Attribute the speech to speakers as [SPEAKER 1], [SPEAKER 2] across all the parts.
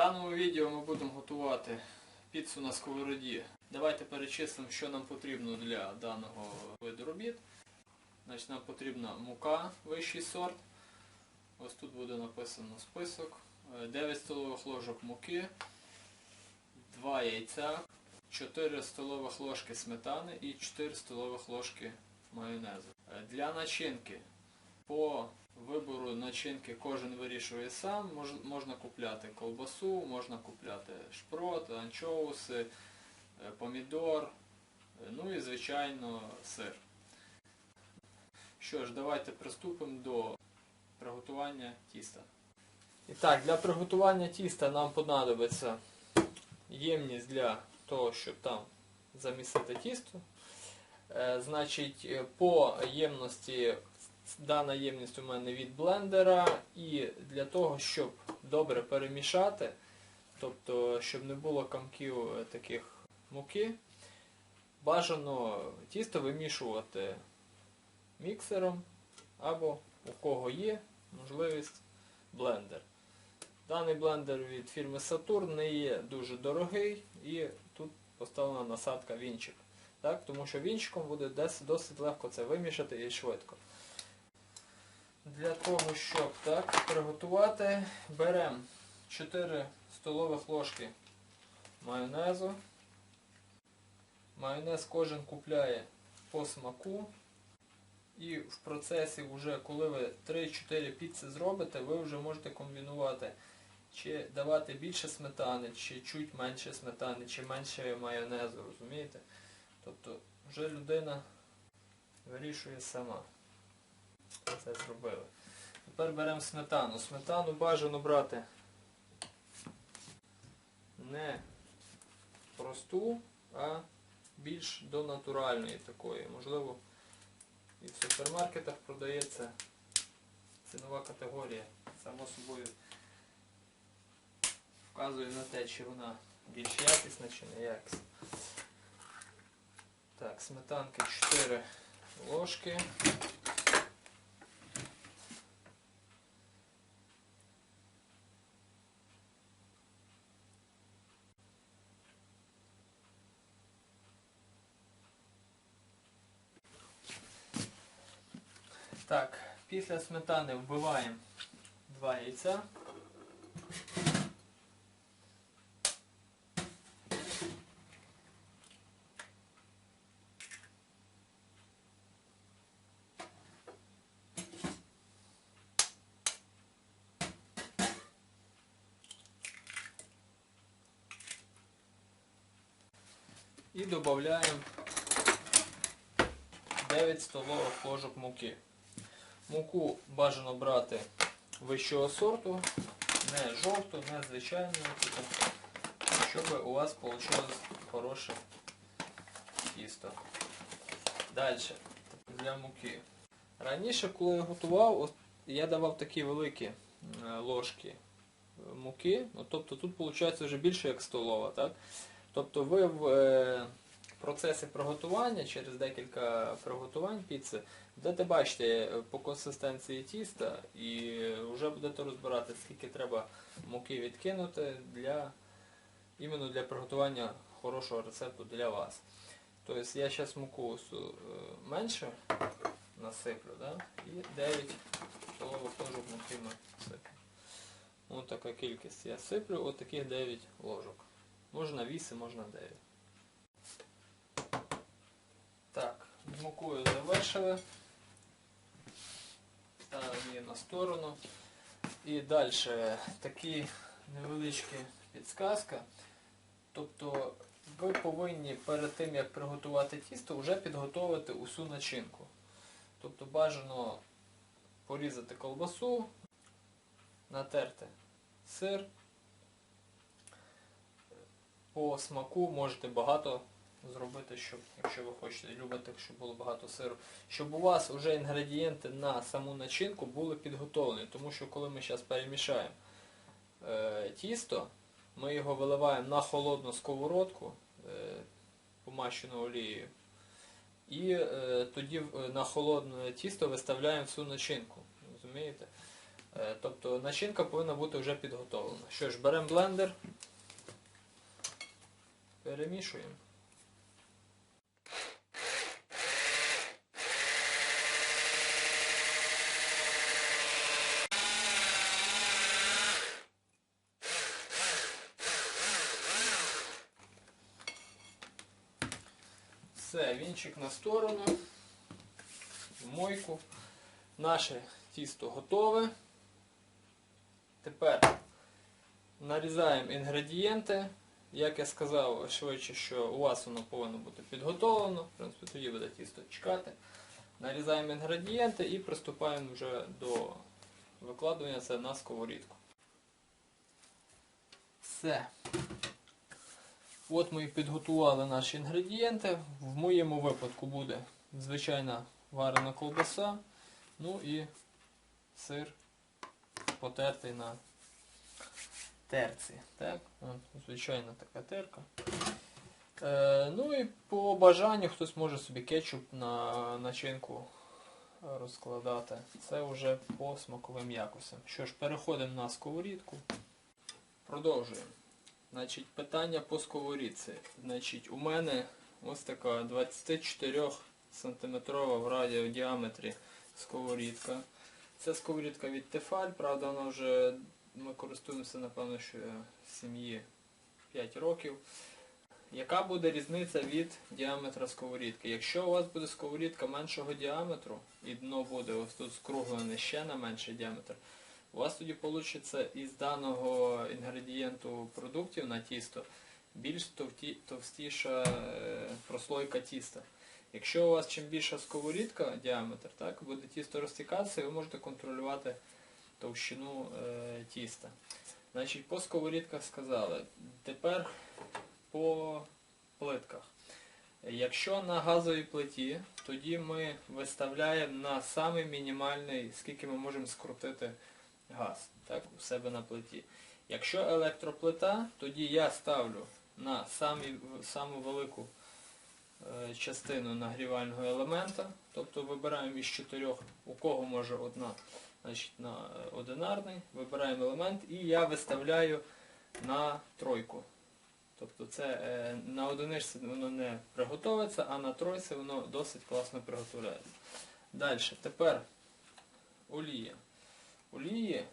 [SPEAKER 1] даному відео ми будемо готувати піцу на сковороді. Давайте перечислимо, що нам потрібно для даного виду робіт. Значить, нам потрібна мука, вищий сорт. Ось тут буде написано список. Е, 9 столових ложок муки, 2 яйця, 4 столових ложки сметани і 4 столових ложки майонезу. Е, Для начинки по вибору начинки кожен вирішує сам. Можна купляти колбасу, можна купляти шпрот, анчоуси, е, помідор, е, ну і звичайно сир. Що ж, давайте приступимо до приготування тіста. І так, для приготування тіста нам понадобиться ємність для того, щоб там замісити тісто. Е, Значить, по ємності дана ємність у мене від блендера і для того, щоб добре перемішати, тобто, щоб не було камків е, таких муки, бажано тісто вимішувати міксером або у кого є можливість блендер. Даний блендер від фірми Saturn не є дуже дорогий і тут поставлена насадка вінчик. Так? Тому що вінчиком буде досить легко це вимішати і швидко. Для того, щоб так приготувати, беремо 4 столових ложки майонезу. Майонез кожен купляє по смаку. І в процесі, вже, коли ви 3-4 піци зробите, ви вже можете комбінувати, чи давати більше сметани, чи чуть менше сметани, чи менше майонезу, розумієте? Тобто вже людина вирішує сама. Це зробили. Тепер беремо сметану. Сметану бажано брати не просту, а більш до натуральної такої. Можливо, і в супермаркетах продається цінова категорія. Само собою вказує на те, чи вона більш якісна, чи не якісна. Так, сметанки 4 ложки. Так, після сметани вбиваємо два яйця. І додаємо 9 столових ложок муки. Муку бажано брати вищого сорту, не жовту, не звичайну, щоб у вас вийшло хороше тісто. Далі, для муки. Раніше, коли я готував, я давав такі великі е, ложки муки, ну, тобто тут виходить вже більше як столова. Тобто ви в процесі приготування, через декілька приготувань піци, будете бачити е, по консистенції тіста і вже будете розбирати, скільки треба муки відкинути для іменно для приготування хорошого рецепту для вас. Тобто я зараз муку е, менше насиплю, да? і 9 столових ложок муки насиплю. Ось така кількість. Я сиплю от таких 9 ложок. Можна 8, можна 9. Так, з мукою завершили. Ставимо її на сторону. І далі такі невеличкі підсказка. Тобто ви повинні перед тим, як приготувати тісто, вже підготувати усю начинку. Тобто бажано порізати колбасу, натерти сир. По смаку можете багато зробити, щоб, якщо ви хочете, любите, щоб було багато сиру. Щоб у вас вже інгредієнти на саму начинку були підготовлені. Тому що коли ми зараз перемішаємо е, тісто, ми його виливаємо на холодну сковородку, е, помащену олією. І е, тоді на холодне тісто виставляємо всю начинку. Розумієте? Е, Тобто начинка повинна бути вже підготовлена. Що ж, беремо блендер, перемішуємо. Все, вінчик на сторону, в мойку. Наше тісто готове. Тепер нарізаємо інгредієнти. Як я сказав швидше, що у вас воно повинно бути підготовлено. В принципі, тоді буде тісто чекати. Нарізаємо інгредієнти і приступаємо вже до викладування це на сковорідку. Все. От ми підготували наші інгредієнти. В моєму випадку буде звичайна варена ковбаса, ну і сир потертий на терці. Так? От, звичайна така терка. Е, ну і по бажанню хтось може собі кетчуп на начинку розкладати. Це вже по смаковим якостям. Що ж, переходимо на сковорідку. Продовжуємо. Значить, питання по сковорідці. Значить, у мене ось така 24 сантиметрова в радіодіаметрі сковорідка. Це сковорідка від Тефаль, правда, вона вже ми користуємося, напевно, що сім'ї 5 років. Яка буде різниця від діаметра сковорідки? Якщо у вас буде сковорідка меншого діаметру, і дно буде ось тут скруглене ще на менший діаметр, у вас тоді вийде із даного інгредієнту продуктів на тісто більш товті, товстіша е, прослойка тіста. Якщо у вас чим більша сковорідка діаметр, так, буде тісто розтікатися, і ви можете контролювати товщину е, тіста. Значить, по сковорідках сказали. Тепер по плитках. Якщо на газовій плиті, тоді ми виставляємо на самий мінімальний, скільки ми можемо скрутити газ так, у себе на плиті. Якщо електроплита, тоді я ставлю на самі, саму велику е, частину нагрівального елемента, тобто вибираємо із чотирьох, у кого може одна, значить на е, одинарний, вибираємо елемент і я виставляю на тройку. Тобто це е, на одиничці воно не приготовиться, а на тройці воно досить класно приготовляється. Далі, тепер олія. Олії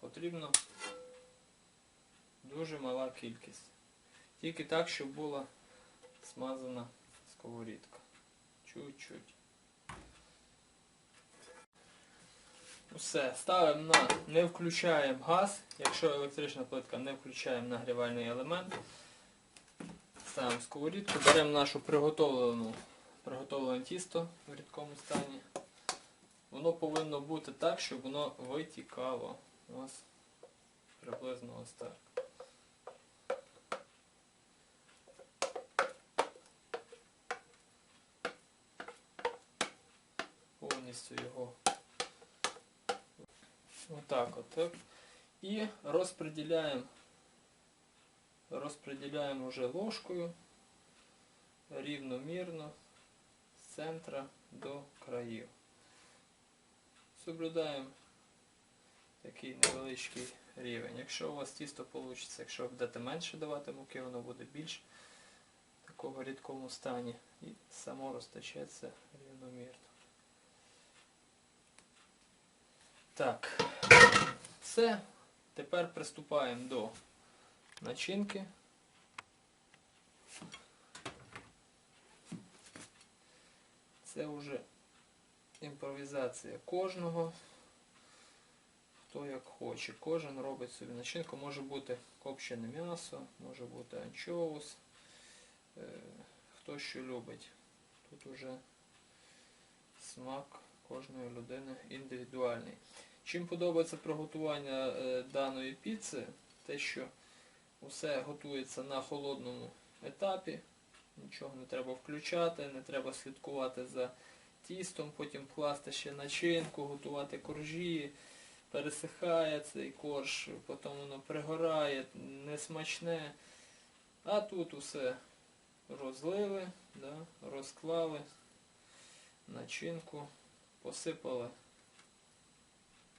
[SPEAKER 1] потрібно дуже мала кількість. Тільки так, щоб була смазана сковорідка. Чуть-чуть. Все, ставимо на, не включаємо газ, якщо електрична плитка, не включаємо нагрівальний елемент. Ставимо сковорідку, беремо нашу приготовлену, приготовлене тісто в рідкому стані. Воно повинно бути так, щоб воно витікало. Ось приблизно ось так. Повністю його отак от. І розподіляємо розподіляємо вже ложкою рівномірно з центра до країв. Соблюдаємо такий невеличкий рівень. Якщо у вас тісто вийде, якщо будете менше давати муки, воно буде більш в такому рідкому стані і само розтечеться рівномірно. Так, все. Тепер приступаємо до начинки. Це вже імпровізація кожного, хто як хоче. Кожен робить собі начинку. Може бути копчене м'ясо, може бути анчоус, е, хто що любить. Тут уже смак кожної людини індивідуальний. Чим подобається приготування е, даної піци, те, що все готується на холодному етапі, нічого не треба включати, не треба слідкувати за тістом, потім класти ще начинку, готувати коржі, пересихає цей корж, потім воно пригорає, несмачне. А тут усе розлили, да, розклали начинку, посипали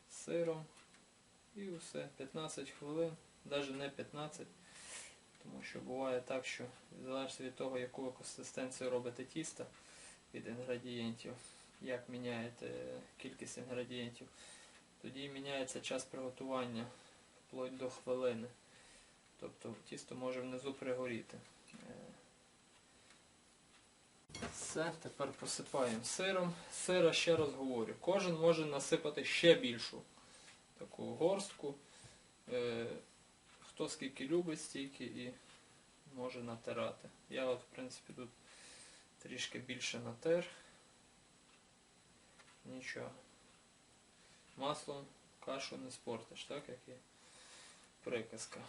[SPEAKER 1] сиром. І все, 15 хвилин, навіть не 15, тому що буває так, що залежить від того, яку консистенцію робите тісто від інгредієнтів, як міняєте кількість інгредієнтів, тоді міняється час приготування вплоть до хвилини. Тобто тісто може внизу пригоріти. Е, Все, тепер посипаємо сиром. Сира ще раз говорю, кожен може насипати ще більшу таку горстку. Е, хто скільки любить, стільки і може натирати. Я от, в принципі, тут трішки більше натер. Нічого. Маслом кашу не спортиш, так як і приказка.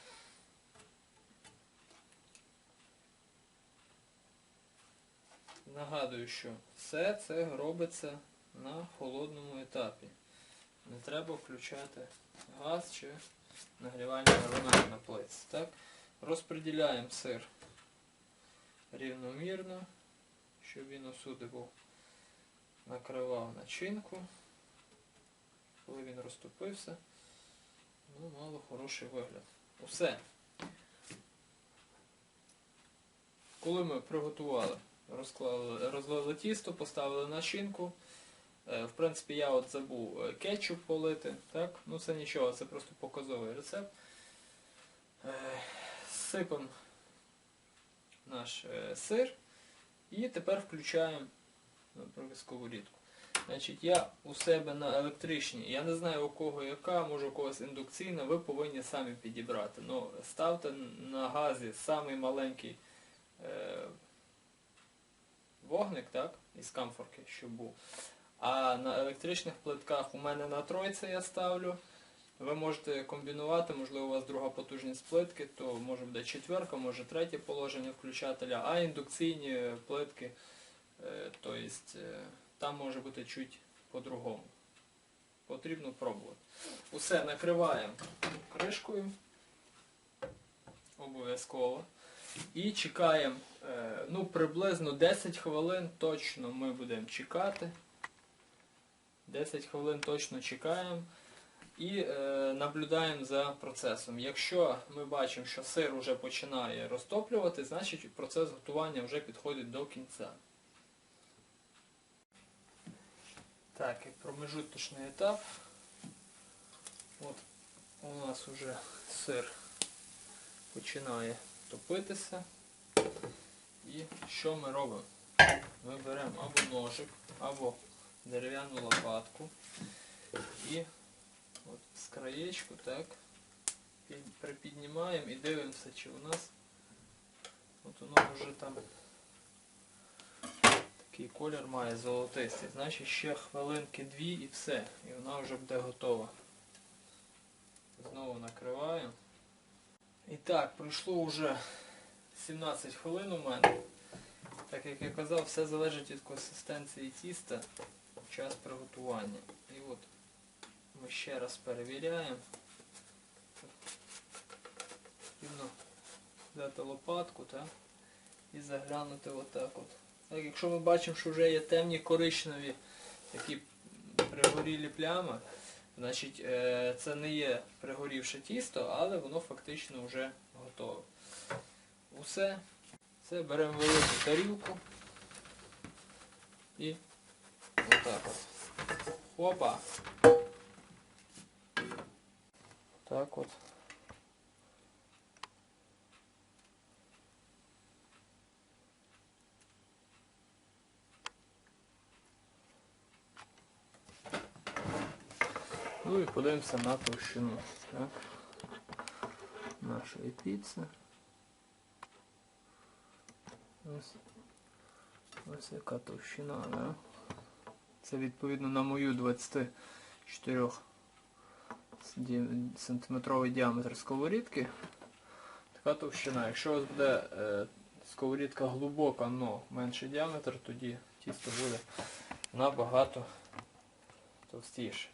[SPEAKER 1] Нагадую, що все це робиться на холодному етапі. Не треба включати газ чи нагрівальний елемент на плиці. Так? Сир рівномірно, щоб він усюди був накривав начинку. Коли він розтопився, ну, мало хороший вигляд. Усе. Коли ми приготували, розклали, розлили тісто, поставили начинку. Е, В принципі, я от забув е, кетчуп полити, так? Ну це нічого, це просто показовий рецепт. Е, наш е, сир і тепер включаємо наприклад, сковорідку. Значить, я у себе на електричній, я не знаю у кого яка, може у когось індукційна, ви повинні самі підібрати. Ну, ставте на газі самий маленький е, вогник, так, із камфорки, щоб був. А на електричних плитках у мене на тройці я ставлю. Ви можете комбінувати, можливо, у вас друга потужність плитки, то може буде четверка, може третє положення включателя, а індукційні плитки, то есть, е, там може бути чуть по-другому. Потрібно пробувати. Усе накриваємо кришкою. Обов'язково. І чекаємо е, ну, приблизно 10 хвилин точно ми будемо чекати. 10 хвилин точно чекаємо і е, наблюдаємо за процесом. Якщо ми бачимо, що сир вже починає розтоплювати, значить процес готування вже підходить до кінця. Так, і промежуточний етап. От у нас вже сир починає топитися. І що ми робимо? Ми беремо або ножик, або дерев'яну лопатку і от з краєчку так під- припіднімаємо і дивимося, чи у нас от воно вже там такий колір має золотистий. Значить ще хвилинки дві і все. І вона вже буде готова. Знову накриваємо. І так, пройшло вже 17 хвилин у мене. Так як я казав, все залежить від консистенції тіста, час приготування. Ми ще раз перевіряємо. Потрібно взяти лопатку так, і заглянути отак от. Так, якщо ми бачимо, що вже є темні коричневі такі пригорілі плями, значить е, це не є пригорівше тісто, але воно фактично вже готове. Усе. Це беремо велику тарілку і отак от. Хопа. Так от. Ну і подивимося на товщину. Так. Нашої піци. Ось, ось яка товщина, да? Це відповідно на мою 24 ді- сантиметровий діаметр сковорідки, така товщина. Якщо у вас буде е, сковорідка глибока, але менший діаметр, тоді тісто буде набагато товстіше.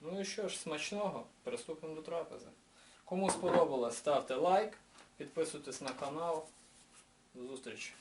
[SPEAKER 1] Ну і що ж, смачного, приступимо до трапези. Кому сподобалось, ставте лайк, підписуйтесь на канал. До зустрічі!